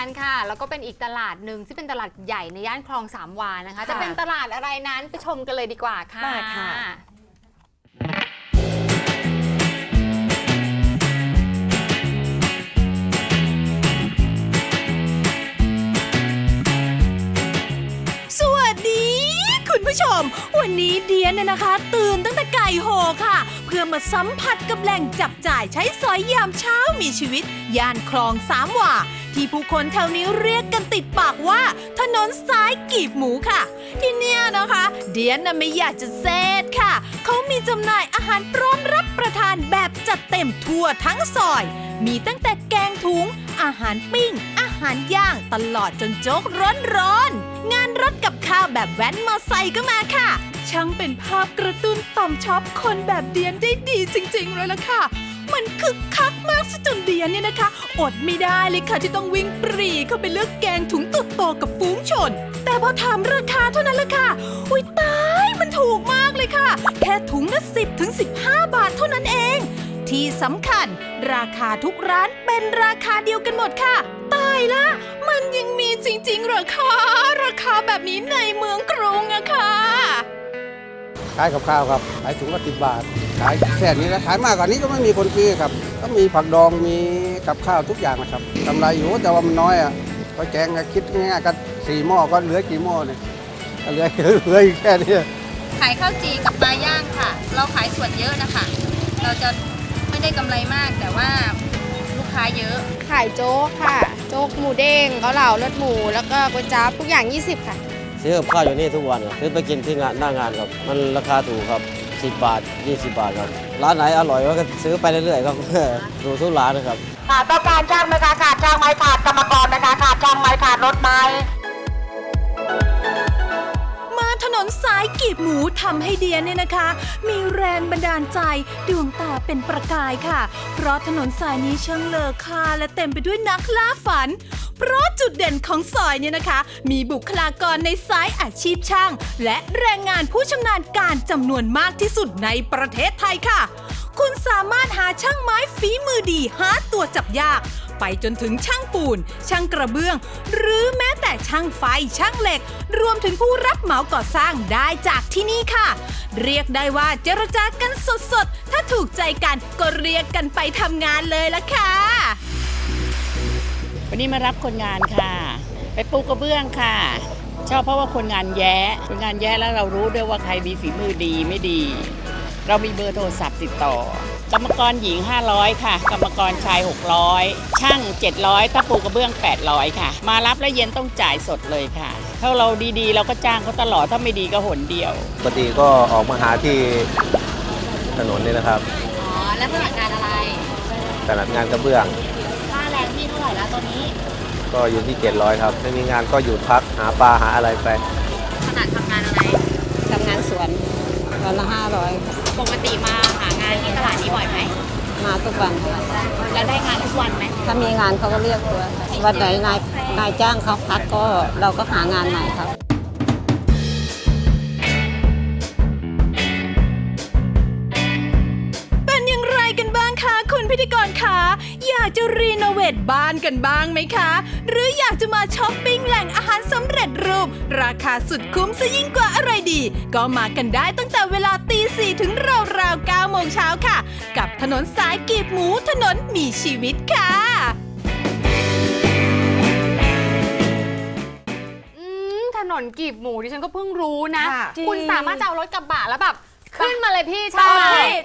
กันค่ะ แล้วก็เป็นอีกตลาดหนึ่งที่เป็นตลาดใหญ่ในย่านคลองสามวานะคะจะเป็นตลาดอะไรนั้นไปชมกันเลยดีกว่าค่ะ มาค่ะ สวัสดี คุณผู้ชม วันนี้เดียนเนี่ยนะคะ ตื่นตั้งแต่ไก่โหค่ะ เพื่อมาสัมผัสกับแหล่งจับจ่ายใช้สอยยามเช้ามีชีวิตย่านคลองสามหว่า ที่ผู้คนแถวนี้เรียกกันติดปากว่า ถนนสายกีบหมูค่ะ ที่เนี่ยนะคะ เดียนน่ะไม่อยากจะเซตค่ะ เขามีจำหน่ายอาหารพร้อมรับประทานแบบจัดเต็มทั่วทั้งซอย มีตั้งแต่แกงถุง อาหารปิ้ง อาหารย่างตลอดจนโจ๊กร้อนๆงานรถกับข้าวแบบแว้นมอไซค์ก็มาค่ะ ช่างเป็นภาพกระตุ้นต่อมช็อปคนแบบเดียนได้ดีจริงๆเลยล่ะค่ะ มันคึกคักมากซะจนเดียนเนี่ยนะคะ อดไม่ได้เลยค่ะที่ต้องวิ่งปรีเข้าไปเลือกแกงถุงตุดโตกับฟูงชน แต่พอถามราคาเท่านั้นแหละค่ะ อุ้ยตายมันถูกมากเลยค่ะ แค่ถุงละ10ถึง15บห้าบาทเท่านั้นเอง ที่สำคัญ ราคาทุกร้านเป็นราคาเดียวกันหมดค่ะ ตายละ มันยังมีจริงๆเหรอคะราคาแบบนี้ในเมืองกรุงอะค่ะายกับข้าวครับ ขายถุงละสิบบาท ขายแค่นี้นะขายมากกว่านี้ก็ไม่มีคนซื้อครับ ก็มีผักดองมีกับข้าวทุกอย่างนะครับกำไรอยู่แต่ว่ามันน้อยอะก็แกงก็คิดง่ายๆก็สี่หม้อก็เหลือกี่หม้อเนี่ยก็เหลือเหลืออยู่แค่นี้ขายข้าวจีกับปลาย่างค่ะ เราขายส่วนเยอะนะคะ เราจะไม่ได้กำไรมากแต่ว่าลูกค้าเยอะ ขายโจ๊กค่ะ โจ๊กหมูเด้งเกาเหลาเลือดหมู แล้วก็ก๋วยจั๊บทุกอย่าง 20 ค่ะ ซื้อกับข้าวอยู่นี่ทุกวันครับซื้อไปกินที่งานหน้างานครับ มันราคาถูกครับ 10 บาท 20 บาทครับ ร้านไหนอร่อยก็ซื้อไปเรื่อยๆครับ ดูทุกร้านนะครับขาดต้องการจ้างไหมคะขาดจ้างไหมขาดกรรมกรไหมคะขาดจ้างไหมขาดรถไหมมา ถนนสายกีบหมูทำให้เดียเนี่ยนะคะ มีแรงบันดาลใจดวงตาเป็นประกายค่ะ เพราะถนนสายนี้ช่างเลอค่าและเต็มไปด้วยนักล่าฝัน เพราะจุดเด่นของซอยเนี่ยนะคะ มีบุคลากรในสายอาชีพช่าง และแรงงานผู้ชำนาญการจำนวนมากที่สุดในประเทศไทยค่ะ คุณสามารถหาช่างไม้ฝีมือดีหาตัวจับยาก ไปจนถึงช่างปูน ช่างกระเบื้อง หรือแม้แต่ช่างไฟช่างเหล็ก รวมถึงผู้รับเหมาก่อสร้างได้จากที่นี่ค่ะ เรียกได้ว่าเจรจากันสดๆ ถ้าถูกใจกันก็เรียกกันไปทำงานเลยละค่ะ วันนี้มารับคนงานค่ะ ไปปูกระเบื้องค่ะ ชอบเพราะว่าคนงานแย้คนงานแย้แล้วเรารู้ด้วยว่าใครมีฝีมือดีไม่ดี เรามีเบอร์โทรศัพท์ติดต่อ กรรมกรหญิง 500 ค่ะ กรรมกรชาย 600 ช่าง 700ถ้าปูกระเบื้อง 800 ค่ะ มารับแล้วเย็นต้องจ่ายสดเลยค่ะถ้าเราดีๆ เราก็จ้างเขาตลอดถ้าไม่ดีก็หนเดียวปกติก็ออกมาหาที่ถนนนี่นะครับอ๋อแล้วถนัดงานอะไรถนัดงานกระเบื้องค่าแรงที่เท่าไหร่แล้วตอนนี้ ก็อยู่ที่ 700 ครับไม่มีงานก็หยุดพักหาปลาหาอะไรไปถนัดทำงานอะไรทำงานสวนวันละห้าร้อย ปกติมาหางานที่ตลาดนี้บ่อยไหมมาทุกวันค่ะแล้วได้งานทุกวันไหมถ้ามีงานเขาก็เรียกตัววันไหนนายนายจ้างเขาพักก็เราก็หางานใหม่ครับเป็นอย่างไรกันบ้างคะคุณพิธีกรคะอยากจะรีโนเวทบ้านกันบ้างไหมคะ หรืออยากจะมาช้อปปิ้งแหล่งอาหารสำเร็จรูป ราคาสุดคุ้มซะยิ่งกว่าอะไรดี ก็มากันได้ตั้งแต่เวลาตีสี่ถึงราวๆ9โมงเช้าค่ะ กับถนนสายกีบหมูถนนมีชีวิตค่ะอืมถนนกีบหมูดิฉันก็เพิ่งรู้นะค่ะคุณจริงสามารถจะเอารถกระบะแล้วแบบ ขึ้นมาเลยพี่ไปใช่ไหม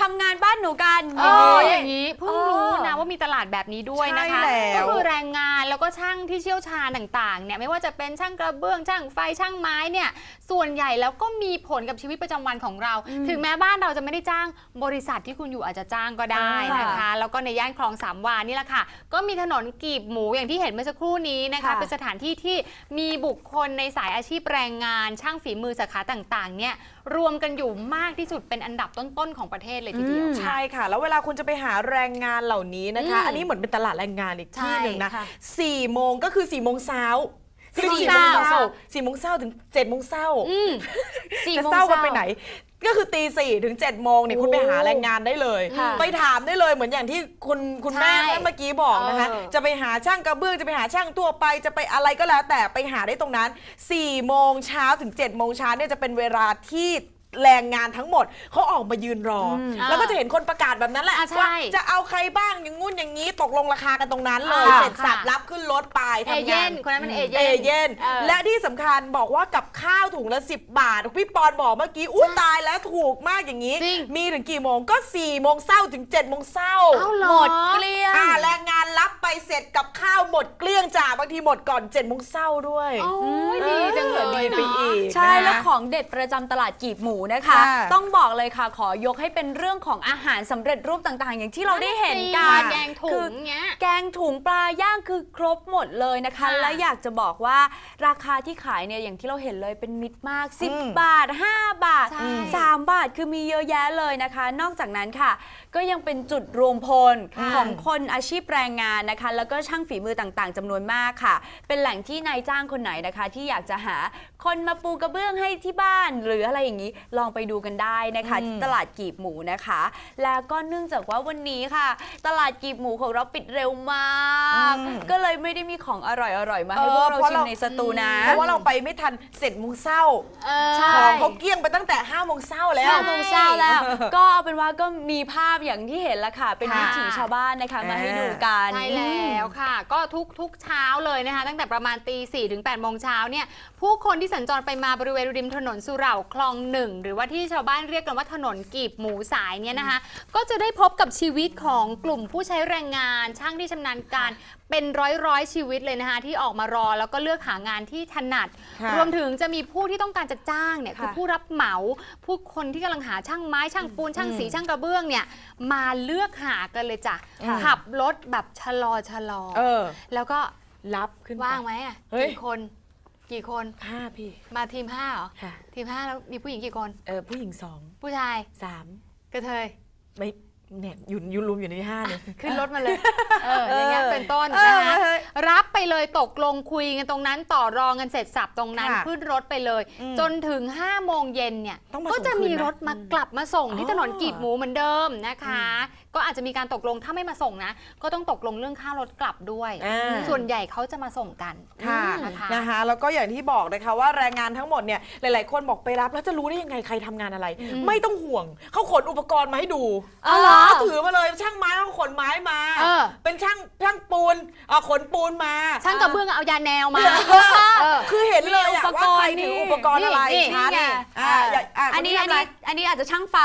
ทำงานบ้านหนูกัน เอออย่างนี้เพิ่งรู้นะว่ามีตลาดแบบนี้ด้วยนะคะ ใช่แล้ว ก็คือแรงงานแล้วก็ช่างที่เชี่ยวชาญต่างๆเนี่ยไม่ว่าจะเป็นช่างกระเบื้องช่างไฟช่างไม้เนี่ยส่วนใหญ่แล้วก็มีผลกับชีวิตประจำวันของเรา ถึงแม้บ้านเราจะไม่ได้จ้างบริษัทที่คุณอยู่อาจจะจ้างก็ได้นะคะ แล้วก็ในย่านคลองสามวานี่แหละค่ะ ก็มีถนนกีบหมูอย่างที่เห็นเมื่อสักครู่นี้นะคะ ค่ะ เป็นสถานที่ที่มีบุคคลในสายอาชีพแรงงาน ช่างฝีมือสาขาต่างๆเนี่ยรวมกันอยู่มากที่สุดเป็นอันดับต้นๆของประเทศเลยทีเดียวค่ะใช่ค่ะ แล้วเวลาคุณจะไปหาแรงงานเหล่านี้นะคะอืมอันนี้เหมือนเป็นตลาดแรงงานอีกที่หนึ่งนะใช่ค่ะสี่โมงก็คือ4ี่โมงเช้าสี่สี่โมโมงงเศร้าเศร้าสี่โมงเศร้าถึงเจ็ดโมงเศร้าอืมสี่จะโมงเศร้ากันไปเช้ไหน ก็คือตีสี่ถึง7จ็ดโมงเนี่ยคุณไปหาแรงงานได้เลยค่ะไปถามได้เลยเหมือนอย่างที่คุณคุณแม่ใช่เมื่อกี้บอกนะคะเออจะไปหาช่างกระเบื้องจะไปหาช่างทั่วไปจะไปอะไรก็แล้วแต่ไปหาได้ตรงนั้น4ี่โมงเช้าถึง7จ็ดโมงเช้าเนี่ยจะเป็นเวลาที่ แรงงานทั้งหมดเขาออกมายืนรออแล้วก็จะเห็นคนประกาศแบบนั้นแหละอะใช่ว่าจะเอาใครบ้างอย่างงู้นอย่างนี้ตกลงราคากันตรงนั้นเลย อ่าเสร็จสับค่ะ รับขึ้นรถไป เอทำเย่งานนคนนั้นมันเอเอเย่นเย่นเออ และที่สำคัญบอกว่ากับข้าวถุงละ 10 บาท พี่ปอนบอกเมื่อกี้อุ้ยตายแล้วถูกมากอย่างนี้ จริง มีถึงกี่โมงก็4โมงเช้าถึง7โมงเช้า เอ้าเหรอ หมดเกลี้ยง อ่าแรงงานรับไปเสร็จกับข้าวหมดเกลี้ยงจ้าบางทีหมดก่อน7โมงเช้าด้วยโอ้ยดีจังเลยดีไปเนาะ อีกใช่นะคะแล้วของเด็ดประจำตลาดกีบหมูนะคะ ค่ะต้องบอกเลยค่ะขอยกให้เป็นเรื่องของอาหารสำเร็จรูปต่างๆ อย่างที่เราได้เห็นกันแกงถุคืงอเงี้ย แกงถุงปลาย่างคือครบหมดเลยนะคะ ค่ะและอยากจะบอกว่าราคาที่ขายเนี่ยอย่างที่เราเห็นเลยเป็นมิตรมาก อืม10 บาท 5 บาท ใช่ 3 บาทคือมีเยอะแยะเลยนะคะ นอกจากนั้นค่ะ ก็ยังเป็นจุดรวมพลค่ะของคนอาชีพแรงงานนะคะ แล้วก็ช่างฝีมือต่างๆจำนวนมากค่ะ เป็นแหล่งที่นายจ้างคนไหนนะคะ ที่อยากจะหาคนมาปูกระเบื้องให้ที่บ้าน หรืออะไรอย่างนี้ลองไปดูกันได้นะคะอืม ที่ตลาดกีบหมูนะคะ แล้วก็เนื่องจากว่าวันนี้ค่ะ ตลาดกีบหมูของเราปิดเร็วมาก อืม ก็เลยไม่ได้มีของอร่อยๆมาให้พวกเราเออเพราะชิมเราในสตูนะ เพราะว่าเราไปไม่ทันเสร็จโมงเช้าเออใช่ ของเขาเกลี้ยงไปตั้งแต่5โมงเช้าแล้ว ห้าโมงเช้าแล้ว ก็เอาเป็นว่าก็มีภาพอย่างที่เห็นละค่ะ เป็นค่ะ วิถีชาวบ้านนะคะมาให้ดูกัน ใช่แล้วค่ะ ก็ทุกทุกเช้าเลยนะคะ ตั้งแต่ประมาณตีสี่ถึง8ปดโมงเช้าเนี่ย ผู้คนที่สัญจรไปมาบริเวณริมถนนสุเหร่าคลองหนึ่ง หรือว่าที่ชาวบ้านเรียกกันว่าถนนกีบหมูสายเนี่ยนะคะ ก็จะได้พบกับชีวิตของกลุ่มผู้ใช้แรงงาน ช่างที่ชำนาญการเป็นร้อยร้อยๆชีวิตเลยนะคะที่ออกมารอแล้วก็เลือกหางานที่ถนัด ค่ะรวมถึงจะมีผู้ที่ต้องการจะจ้างเนี่ยค่ะคือผู้รับเหมาผู้คนที่กำลังหาช่างไม้ช่างปูนช่างสีช่างกระเบื้องเนี่ยมาเลือกหากันเลยจ้ะค่ะ ขับรถแบบชะลอชะลอเออ แล้วก็รับขึ้นไป ว่างไหมอะเฮ้ย กี่คนกี่คนห้าพี่มาทีมห้าเหรอค่ะ ทีมห้าแล้วมีผู้หญิงกี่คน เออผู้หญิงสองผู้ชายสามกระเทยไม่ เนี่ยอยู่อยู่รวมอยู่ในห้าเนี่ย ขึ้นรถมาเลย เออ อย่างเงี้ยเออเป็นต้นเออนะคะเฮ้ยรับไปเลยตกลงคุยกันตรงนั้นต่อรองกันเสร็จสับตรงนั้น ค่ะขึ้นรถไปเลย อืมจนถึง5โมงเย็นเนี่ย ต้องมาก็จะส่งคืนมีไหมรถมากลับมาส่งที่อ๋อถนนกีบหมูเหมือนเดิมนะคะ ก็อาจจะมีการตกลงถ้าไม่มาส่งนะ ก็ต้องตกลงเรื่องค่ารถกลับด้วย อ่า ส่วนใหญ่เขาจะมาส่งกันค่ะนะคะ นะคะแล้วก็อย่างที่บอกนะคะว่าแรงงานทั้งหมดเนี่ยหลาย ๆ คนบอกไปรับแล้วจะรู้ได้ยังไงใครทำงานอะไร ไม่ต้องห่วงเขาขนอุปกรณ์มาให้ดู อ๋อเหรอเขาถือมาเลยช่างไม้เขาขนไม้มา เออ เป็นช่างช่างปูนเอาขนปูนมาช่างกระเบื้องเอายาแนวมา เออ คือเห็นเลยอะมีอุปว่ากรณ์ใครถืออุปกรณ์อะไรนี่ชัดนี่ไง อ่าอย่าะอันนี้คอันทำะไรนี้อันนี้อาจจะช่างไฟ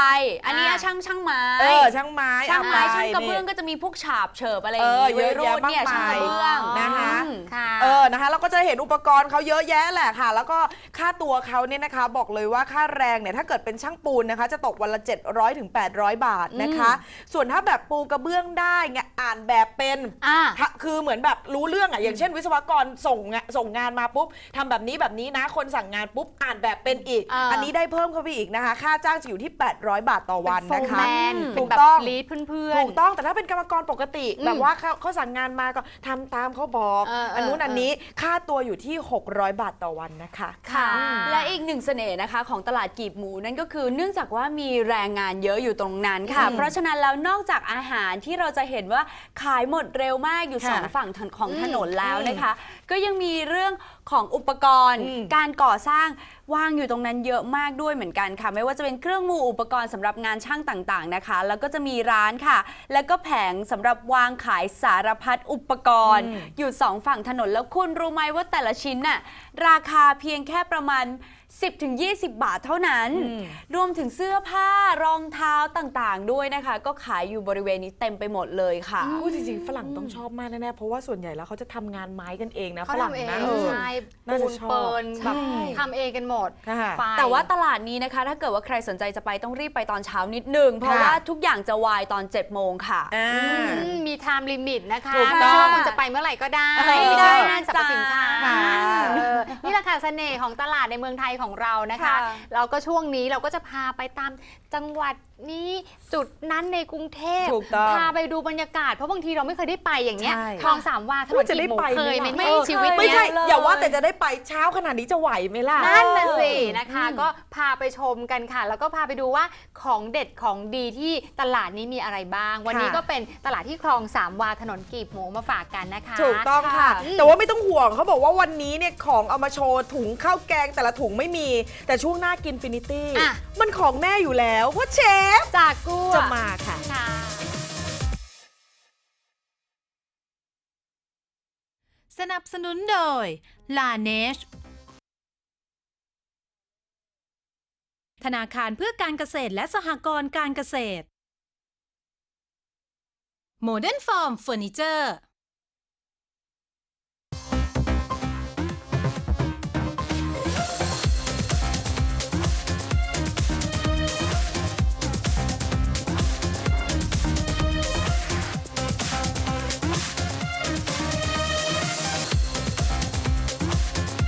อันนี้อ่าช่างช่างไม้ เออช่างไม้ช่างไม้อ่ช่างกระเบื้องนี่ก็จะมีพวกฉาบเฉิบอะไรอเอย่างองี้เยอะวัแยะรุ่นเนี่ยมากช่างมายกระเบื้องนะคะ อืม ค่ะ เออ นะคะ เราก็จะเห็นอุปกรณ์เขาเยอะแยะแหละค่ะ แล้วก็ค่าตัวเขาเนี่ยนะคะ บอกเลยว่าค่าแรงเนี่ย ถ้าเกิดเป็นช่างปูนนะคะ จะตกวันละ 700ถึง800 บาทนะคะส่วนถ้าแบบปูกระเบื้องได้ไงอ่านแบบเป็นอ่า ถ้าคือเหมือนแบบรู้เรื่องอะอย่างเช่น วิศวกรส่งงะส่งงานมาปุ๊บทำแบบนี้แบบนี้นะคนสั่งงานปุ๊บอ่านแบบเป็นอีก อ่า อันนี้ได้เพิ่มเข้าไปอีกนะคะ ค่าจ้างจะอยู่ที่ 800 บาทต่อวันเป็นนะโฟร์คะ แมนถูเป็นกแบบต้อง ลีดเพื่อนๆถูกต้องแต่ถ้าเป็นกรรมกรปกติ อืมแบบว่าเขาเขาสั่งงานมาก็ทำตามเขาบอกเออเอออั นนู้นอันเออนี้ค่าตัวอยู่ที่ 600 บาทต่อวันนะคะ ค่ะ อืม และอีกหนึ่งเสน่ห์นะคะของตลาดกีบหมูนั่นก็คือเนื่องจากว่ามีแรงงานเยอะอยู่ตรงนั้นค่ะอืมเพราะฉะนั้นแล้วนอกจากอาหารที่เราจะเห็นว่าขายหมดเร็วมากอยู่ค่ะสองฝั่งถนของอืมถนนแล้วนะคะ ก็ยังมีเรื่องของอุปกรณ์อืมการก่อสร้างวางอยู่ตรงนั้นเยอะมากด้วยเหมือนกันค่ะ ไม่ว่าจะเป็นเครื่องมืออุปกรณ์สำหรับงานช่างต่างๆนะคะ แล้วก็จะมีร้านค่ะ แล้วก็แผงสำหรับวางขายสารพัดอุปกรณ์อืมอยู่สองฝั่งถนนแล้วคุณรู้ไหมว่าแต่ละชิ้นน่ะราคาเพียงแค่ประมาณ 10-20 บาทเท่านั้นอืมรวมถึงเสื้อผ้ารองเท้าต่างๆ ด้วยนะคะ ก็ขายอยู่บริเวณนี้เต็มไปหมดเลยค่ะ พูดจริงๆ ฝรั่งต้องชอบมากแน่ๆ เพราะว่าส่วนใหญ่แล้วเขาจะทำงานไม้กันเองนะเขาฝรั่งทำเองนะเออ ใช่น่าปูจะนชอบเปิลแบบใช่ ทำเองกันหมดค่ะ ไฟ แต่ว่าตลาดนี้นะคะ ถ้าเกิดว่าใครสนใจจะไปต้องรีบไปตอนเช้านิดนึง เพราะค่ะ ว่าทุกอย่างจะวายตอน7จ็ดโมงค่ะ อ่า อืมมีมีไทม์ลิมิตนะคะถูกไม่ต้องใช่ว่าคุณจะไปเมื่อไหร่ก็ได้ไม่ไม่ได้ใช่ห้างสรรพสินค้าค่ะ เออนี่แหละค่ะเสน่ห์ของตลาดในเมืองไทยของเรานะคะ ค่ะ เราก็ช่วงนี้เราก็จะพาไปตามจังหวัดนี้จุดนั้นในกรุงเทพถูกต้องพาไปดูบรรยากาศ เพราะบางทีเราไม่เคยได้ไปอย่างเงี้ยใช่ คลองสามวาถนอุ๊นยจะได้กีบหมูไปไหมเคยไหมล่ะไม่เออชีวิตไม่เนี้ใช่ยเลย อย่าว่าแต่จะได้ไปเช้าขนาดนี้จะไหวไหมล่ะ นั่นน่ะสิเออนะคะ ก็พาไปชมกันค่ะ แล้วก็พาไปดูว่าของเด็ดของดีที่ตลาดนี้มีอะไรบ้าง วันนี้ค่ะก็เป็นตลาดที่คลองสามวาถนนกีบหมูมาฝากกันนะคะถูกต้องค่ะ อืม แต่ว่าไม่ต้องห่วงเขาบอกว่าวันนี้เนี่ยของเอามาโชว์ถุงข้าวแกงแต่ละถุงไม่มี แต่ช่วงหน้ากินฟินิตี้อะ มันของแน่อยู่แล้วเพราะเชฟจากกู้จะมาค่ะ ค่ะ สนับสนุนโดยลาเนชธนาคารเพื่อการเกษตรและสหกรณ์การเกษตรโมเ